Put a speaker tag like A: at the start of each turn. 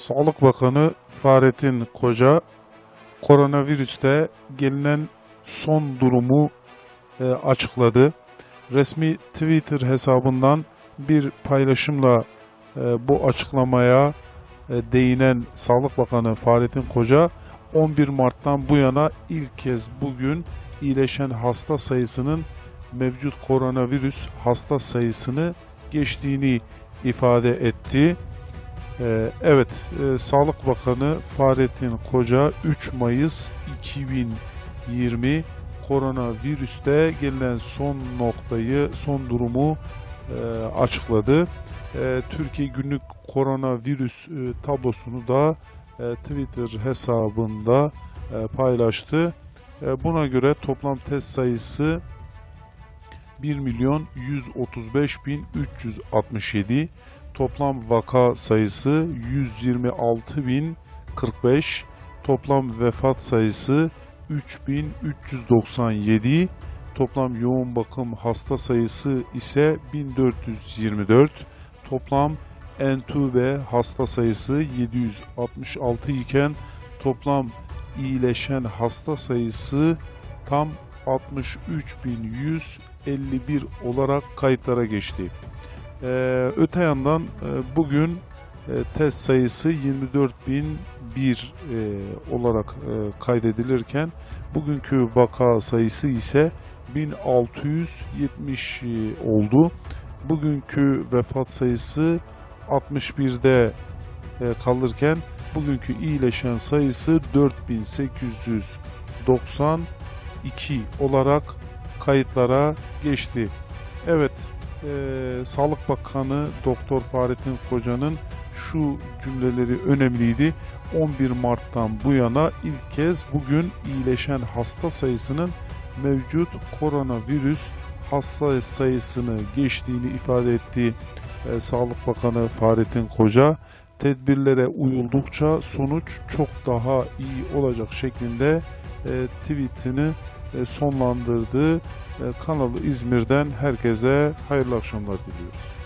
A: Sağlık Bakanı Fahrettin Koca koronavirüste gelinen son durumu e, açıkladı. Resmi Twitter hesabından bir paylaşımla e, bu açıklamaya e, değinen Sağlık Bakanı Fahrettin Koca 11 Mart'tan bu yana ilk kez bugün iyileşen hasta sayısının mevcut koronavirüs hasta sayısını geçtiğini ifade etti. Ee, evet, e, Sağlık Bakanı Fahrettin Koca 3 Mayıs 2020 koronavirüste gelinen son noktayı, son durumu e, açıkladı. E, Türkiye günlük koronavirüs tablosunu da Twitter hesabında paylaştı. Buna göre toplam test sayısı 1 milyon 135 bin 367 Toplam vaka sayısı 126.045. Toplam vefat sayısı 3.397. Toplam yoğun bakım hasta sayısı ise 1424. Toplam entübe hasta sayısı 766 iken toplam iyileşen hasta sayısı tam 63.151 olarak kayıtlara geçti. Ee, öte yandan e, bugün e, test sayısı 24.001 e, olarak e, kaydedilirken bugünkü vaka sayısı ise 1670 oldu. Bugünkü vefat sayısı 61'de e, kalırken bugünkü iyileşen sayısı 4892 olarak kayıtlara geçti. Evet, e, Sağlık Bakanı Doktor Fahrettin Koca'nın şu cümleleri önemliydi. 11 Mart'tan bu yana ilk kez bugün iyileşen hasta sayısının mevcut koronavirüs hasta sayısını geçtiğini ifade etti e, Sağlık Bakanı Fahrettin Koca. Tedbirlere uyuldukça sonuç çok daha iyi olacak şeklinde e, tweetini e, sonlandırdı. E, Kanalı İzmir'den herkese hayırlı akşamlar diliyoruz.